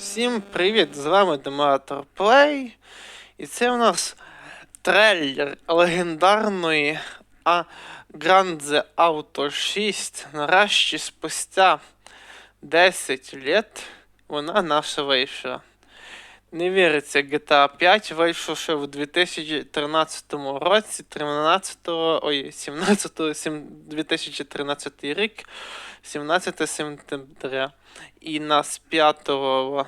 Всім привіт! З вами Дематор Плей. І це у нас трейлер легендарної а Grand The Auto 6. Нарешті спустя 10 літ вона наша вийшла. Не віриться, GTA 5 вийшов ще в 2013 році, 13, ой, 17 2013 рік, 17 сентября. І нас 5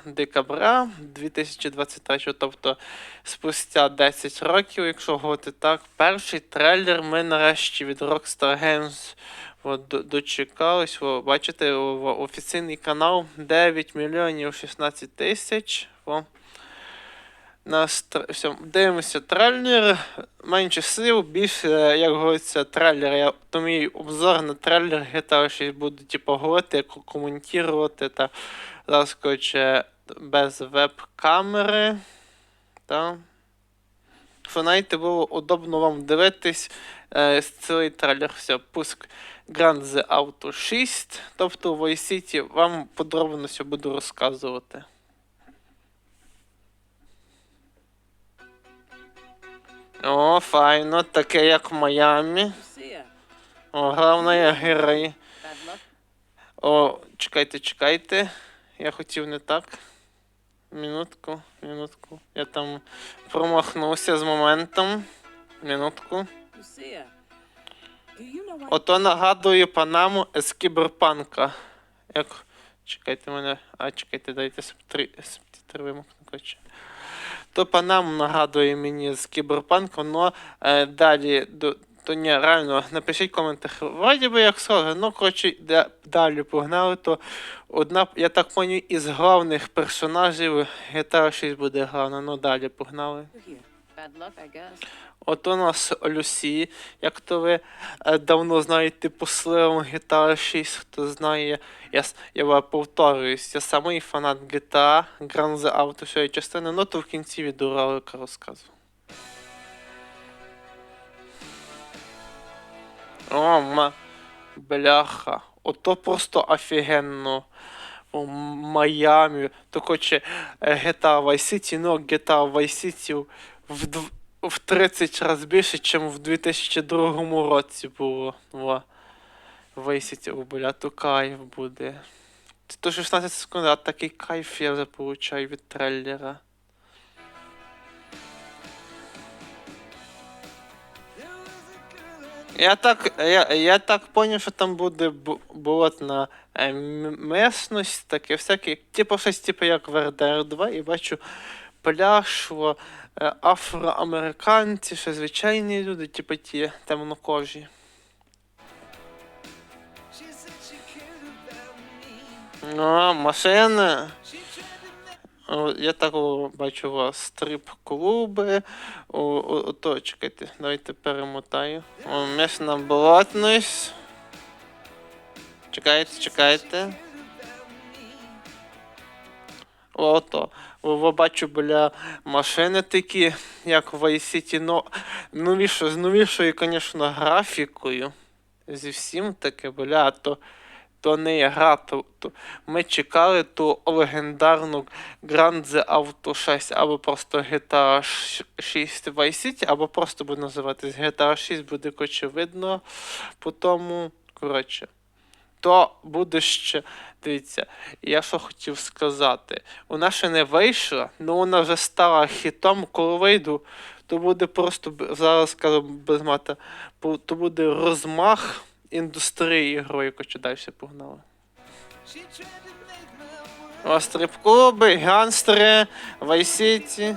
декабря 2023, тобто спустя 10 років, якщо говорити так, перший трейлер ми нарешті від Rockstar Games дочекались. Бачите, офіційний канал 9 мільйонів 16 тисяч. Нас все, дивимося трейлер, менше сил, більше, як говориться, трейлер. Я, то мій обзор на трейлер GTA 6 буду типу, говорити, ко- коментувати та зараз, без веб-камери. Та. Що знаєте, було удобно вам дивитись е, цілий трейлер. Все, пуск Grand The Auto 6. Тобто в Vice City вам подробно все буду розказувати. О, файно, таке як в Майамі. О, головне. Bad luck. О, чекайте, чекайте. Я хотів не так. Минутку, минутку. Я там промахнувся з моментом. Why? Ото нагадує Панаму з кіберпанка. Як. Чекайте мене. А, чекайте, дайте субтитри вимкну, коротше. То Панам нагадує мені з кіберпанку, но е, далі до. То ні, реально, напишіть в коментах. Вроді би як схоже, ну коротше, да- далі погнали, то одна, я так поняв, із головних персонажів GTA 6 буде головна, ну далі погнали. От у нас Люсі, як то ви е, давно знаєте по сливам GTA 6, хто знає, я, я повторююсь, я самий фанат GTA, Grand The Auto всієї частини, ну то в кінці відеоролика розказую. О, ма, бляха, ото просто офігенно. У Майамі, то хоче GTA Vice City, ну GTA Vice City в, в 30 разів більше, ніж в 2002 році було. Во. Vice City, то кайф буде. То 16 секунд, а такий кайф я вже получаю від трейлера. Я так, я, я так поняв, що там буде бу- болотна е, м- местність, таке всяке, типу щось типу як в RDR 2, і бачу пляж, во, е, афроамериканці, що звичайні люди, типу ті темнокожі. Ну, машини. О, Я так бачу у вас стрип-клуби. Ото, чекайте, давайте перемотаю. О, місна болотність. Чекайте, чекайте. Ото. Бачу, бля, машини такі, як в Vice City, но новіше, з новішою, звісно, графікою. Зі всім таке, бля, то, то не є гра, то, то ми чекали ту легендарну Grand The Auto 6 або просто GTA 6 Vice City, або просто буде називатись GTA 6, буде коротше видно по тому. Коротше. То буде ще. Дивіться, я що хотів сказати. Вона ще не вийшла, але вона вже стала хітом, коли вийду, то буде просто зараз скажу без мата, то буде розмах індустрії ігрової, коротше, далі погнали. О, стрип-клуби, ганстери, Вайсіті.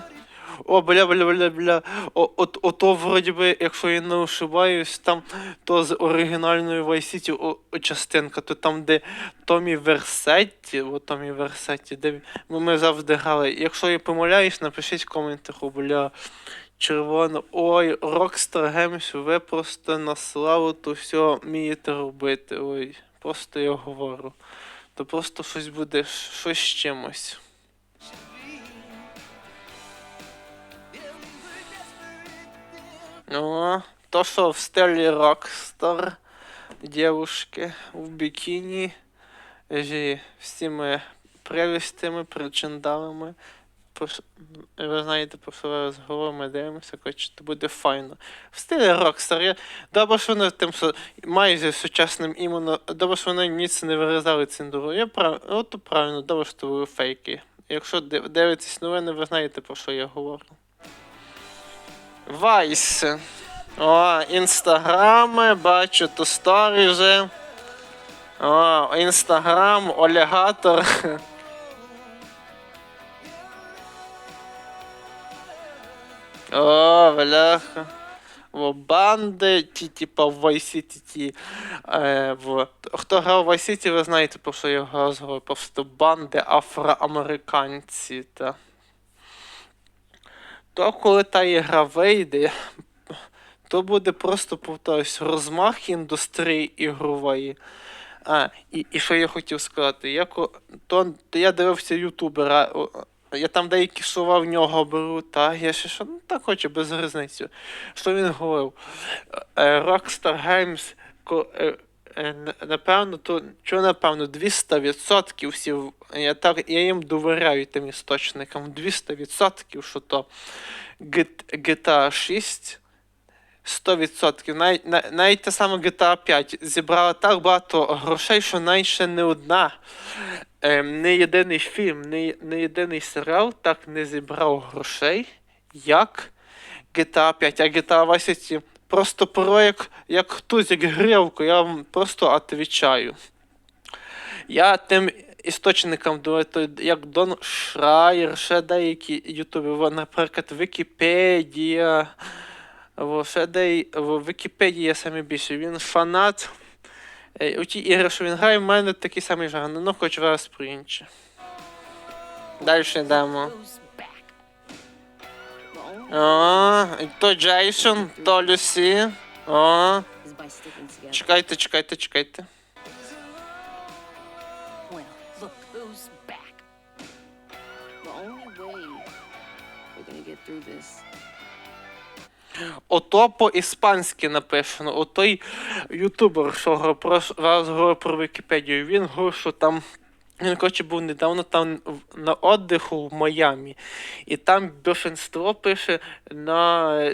О, бля, бля, бля, бля. Ото, вроді би, якщо я не ошибаюсь, там то з оригінальної Вайсіті о, о, частинка, то там, де Томі Версетті, о, Томі Версетті, де ми, ми завжди грали. Якщо я помиляюсь, напишіть в коментах, о, бля. Червоно. Ой, Rockstar Games, ви просто на славу то все вмієте робити. Ой, просто я говорю. То просто щось буде, щось з чимось. О, то що в стилі Rockstar, девушки в бікіні, жі, всі ми прелістями, причиндалами. Ви знаєте, про що зараз говоримо, ми дивимося, коротше, то буде файно. В стилі Rockstar. Я... Добре, що вони тим, що майже сучасним іменно. Добре, що вони ніц не вирізали цендуру. Я прав... От правильно, добре, що були фейки. Якщо див- дивитесь новини, ви знаєте, про що я говорю. Вайс. О, інстаграми, бачу, то сторі вже. О, інстаграм, олігатор. О, бляха. Во банди, ті, типа в Vice City, ті. Е, в... Хто грав в Vice City, ви знаєте, про що я розговорю. Просто банди афроамериканці. Та. То коли та ігра вийде, то буде просто повторюсь, розмах індустрії ігрової. А, і, і що я хотів сказати, я, то, то я дивився ютубера, я там деякі слова в нього беру, та я ще що, ну так хочу, без різниці. Що він говорив? Е, Rockstar Games, е, напевно, то чого напевно, 200% всі, я, так, я їм довіряю тим істочникам, 200%, що то GTA 6 100%. Навіть, на- навіть те саме GTA 5 зібрала так багато грошей, що навіть ще не одна, ем, не єдиний фільм, не, не єдиний серіал так не зібрав грошей, як GTA 5. А GTA Vice просто проєкт, як як хтось, як грілку, я вам просто отвічаю. Я тим істочникам то як Дон Шрайер, ще деякі ютуби, наприклад, Вікіпедія. Ще де в Вікіпедії саме більше. Він фанат. Е, У ті ігри, що він грає, в мене такий самий жанр, ну хоч раз про інше. Далі йдемо. І то Джейсон, то Люсі. Together. чекайте, чекайте, чекайте. Ото по-іспанськи написано. Отой ютубер, що про раз говорив про Вікіпедію, він говорив, що там. Він, коротше, був недавно там на отдиху в Майамі. І там більшинство пише на.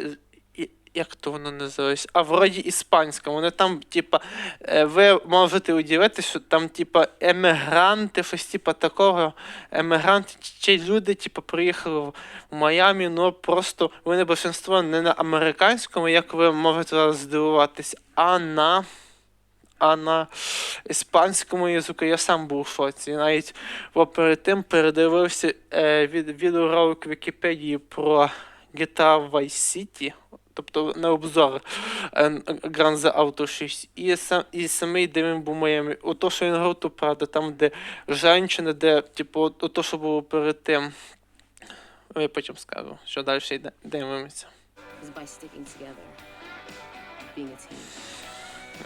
Як то воно називається? А вроді іспанська. Вони там, типа, е, ви можете удивитися, що там, типа, емігранти, щось типа такого. Емігранти чи люди, типа, приїхали в Майамі, ну просто вони більшинство не на американському, як ви можете здивуватись, а на. А на іспанському язику я сам був в шоці. Навіть бо перед тим передивився е, від, відеоролик Вікіпедії про GTA Vice City, тобто на обзор е, Grand Theft Auto 6. І, сам, і самий де він був Майамі. Ото, що він грав, то правда, там, де женщина, де, типу, ото, що було перед тим. Я потім скажу, що далі йде. Дивимося. by sticking together, being a team.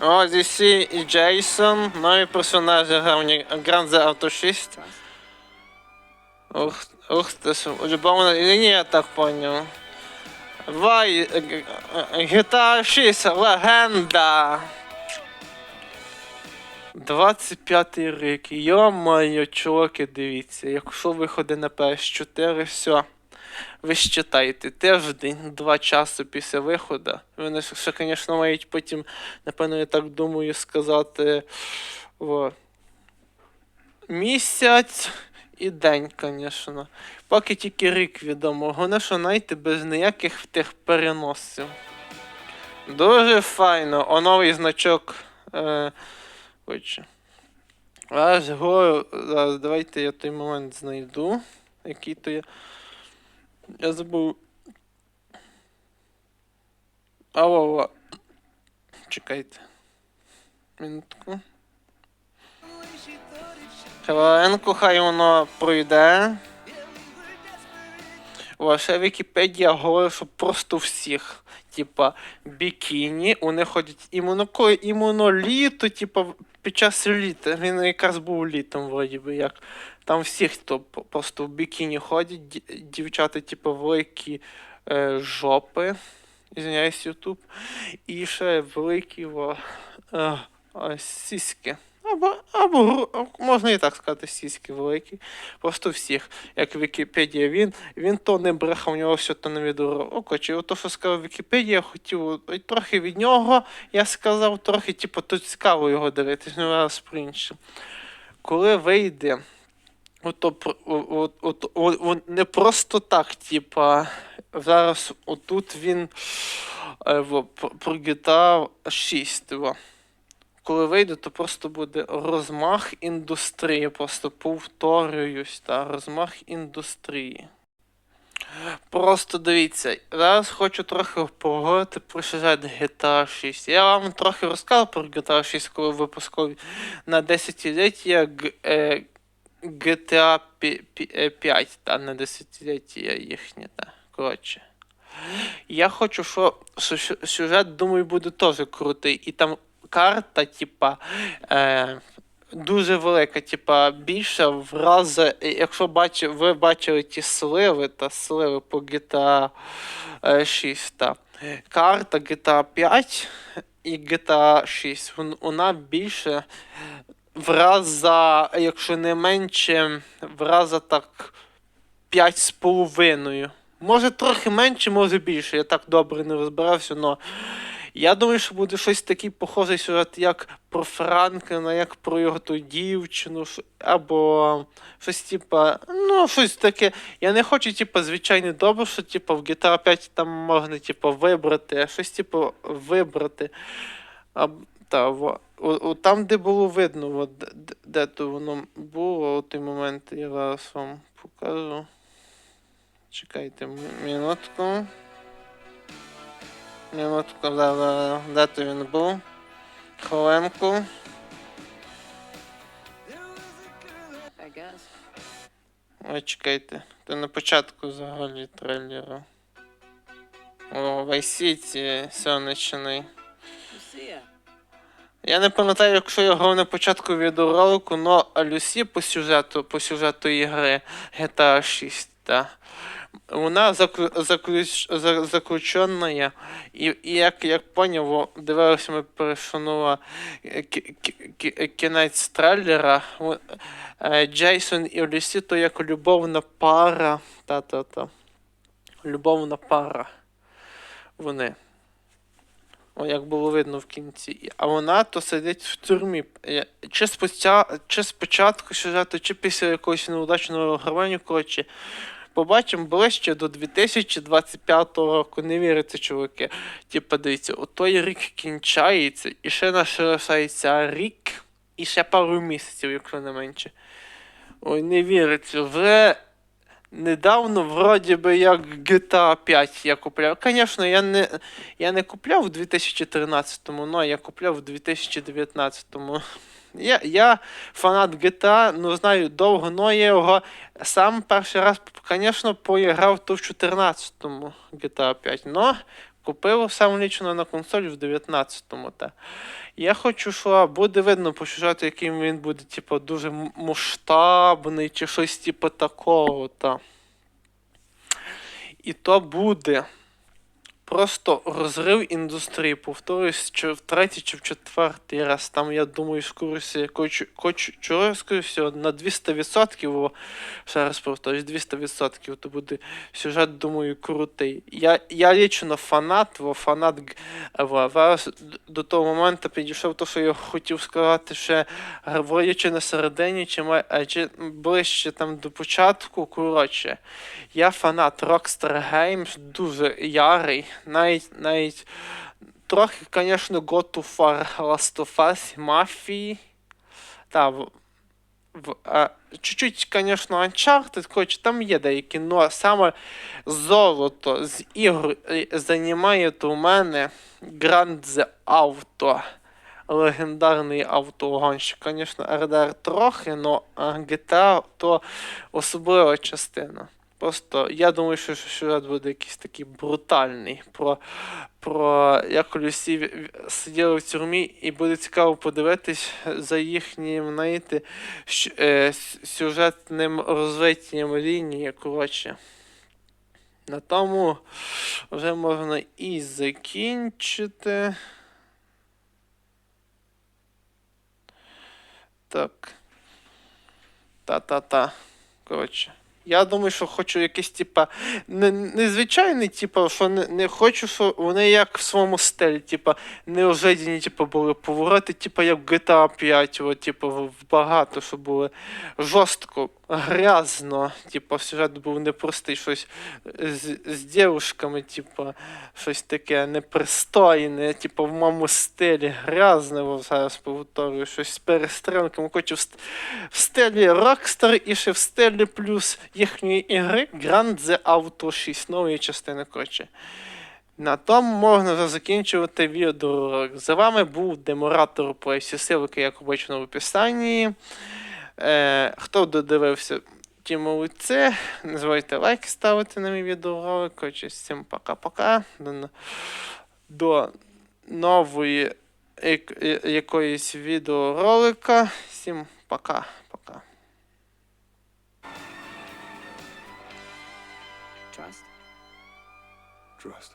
О, DC і Джейсон, нові персонажі гравні Grand Theft Auto 6. Trust? Ух, ух ти ж, улюблена лінія, я так поняв. Вай, е, е, GTA 6, легенда. 25 рік. Йо-моє, чуваки, дивіться, якщо виходить на PS4, все. Ви считайте, тиждень, два часи після виходу. Вони ще, звісно, мають потім, напевно, я так думаю, сказати. О, місяць і день, звісно. Поки тільки рік відомо. Головне, що знаєте, без ніяких тих переносів. Дуже файно. О, новий значок. Е. Аж говорю, давайте я той момент знайду. Який то я. Я забув. Алло, Чекайте. Минутку. Хвилинку, хай воно пройде. Ваша Вікіпедія говорить, що просто всіх. Типа, бікіні, вони ходять іменно коли типа, під час літа. Він якраз був літом, вроді би, як. Там всіх, хто просто в бікіні ходять, дівчата, типу, великі е, жопи. Ізвиняюсь, Ютуб. І ще великі во, е, е, сіськи. Або, або можна і так сказати, сіськи великі. Просто всіх. Як Вікіпедія, він, він то не брехав, у нього все то не відео. Чи ото, що сказав Вікіпедія, хотів трохи від нього, я сказав, трохи, типу, то цікаво його дивитись, ну раз про інше. Коли вийде, ото, от, о- о- не просто так, типа, зараз отут він е, про про GTA 6. Во. Коли вийде, то просто буде розмах індустрії. Просто повторююсь, та, розмах індустрії. Просто дивіться, зараз хочу трохи поговорити про сюжет GTA 6. Я вам трохи розказав про GTA 6, коли випускові на 10-ліття Г- е, GTA 5, та на десятиліття їхнє, та. Коротше. Я хочу, що сюжет, думаю, буде теж крутий. І там карта, типа, е, дуже велика, типа, більша в рази, е, якщо бачи, ви бачили ті сливи та сливи по GTA е, 6. Та. Карта GTA 5 і GTA 6. Вона більше в раза, якщо не менше, в раза так 5 з половиною. Може трохи менше, може більше. Я так добре не розбирався, але я думаю, що буде щось такий похожий сюжет, як про Франкліна, як про його ту дівчину, або щось типа, ну, щось таке. Я не хочу, типа, звичайно добре, що типа в GTA 5 там можна, типа, вибрати, а щось, типу, вибрати. А, та, во, о, о, там, де було видно, от, де, де- то воно було, у той момент я зараз вам покажу. Чекайте минутку. Минутку, да, да, да. де він був? Хвилинку. Ой, чекайте. Це на початку взагалі трейлеру. О, City сонячний. Я не пам'ятаю, якщо я грав на початку відеоролику, но Люсі по сюжету, по сюжету ігри GTA 6, та. Вона заклю, заключ, заключена, і, і як, як поняв, дивилися ми перешанула кінець трейлера. е, Джейсон і Люсі то як любовна пара. Та-та-та. Любовна пара. Вони. О, як було видно в кінці. А вона то сидить в тюрмі. Е, Чи, споча... чи спочатку сюжету, чи після якогось неудачного гравання, коротше. Побачимо ближче до 2025 року. Не вірите, чуваки. Типа, дивіться, у той рік кінчається, і ще наш рік, і ще пару місяців, якщо не менше. Ой, не віриться. Вже недавно, вроді би, як GTA 5 я купляв. Звісно, я не, я не купляв у 2013-му, але я купляв у 2019-му. Я, я фанат GTA, ну знаю довго, але я його сам перший раз, звісно, поіграв то в 14-му GTA 5, но купив сам лічно на консолі в 19-му. Та. Я хочу, що буде видно по яким він буде, типу, дуже масштабний чи щось типу такого. Та. І то буде просто розрив індустрії. Повторюсь, чи в третій, чи в четвертий раз. Там, я думаю, скорості, скоріше всього, на 200%, о, ще раз повторюсь, 200%, то буде сюжет, думаю, крутий. Я, я фанат, во, фанат г- во, зараз до того моменту підійшов то, що я хотів сказати, ще говорячи на середині, чи, ма- а, чи ближче там до початку, коротше. Я фанат Rockstar Games, дуже ярий, навіть, навіть трохи, звісно, God of War, Last of Us, Мафії. Та, в, в, а, чуть-чуть, звісно, Uncharted, коротше, там є деякі, но саме золото з ігор е, займає у мене Grand Theft Auto. Легендарний автогонщик. Звісно, RDR трохи, но а, GTA то особлива частина. Просто я думаю, що сюжет буде якийсь такий брутальний. Про, про як в- сиділи в тюрмі, і буде цікаво подивитись за їхнім, знаєте, е, сюжетним розвиттям лінії. Коротше. На тому вже можна і закінчити. Так. Та-та-та. Коротше. Я думаю, що хочу якийсь, типа, не- незвичайний, типа, що не, не хочу, що вони як в своєму стилі, типа, неожиданні, типа, були повороти, типа, як GTA 5, от, типа, багато, що були жорстко, грязно, типа, сюжет був непростий, щось з, з дівушками, типа, щось таке непристойне, типу, в моєму стилі, грязне, во, зараз повторюю, щось з перестрілками. Хочу в, в стилі Rockstar і ще в стилі плюс їхньої ігри Grand The Auto 6, нової частини, коротше. На тому можна закінчувати відеоролик. За вами був Деморатор Play. Всі ссылки, як обично, в описанні. Е, хто додивився, ті молодці. Не забувайте лайки ставити на мій відеоролик. Коротше, всім пока-пока. До, до нової якоїсь відеоролика. Всім пока-пока. Trust. Trust.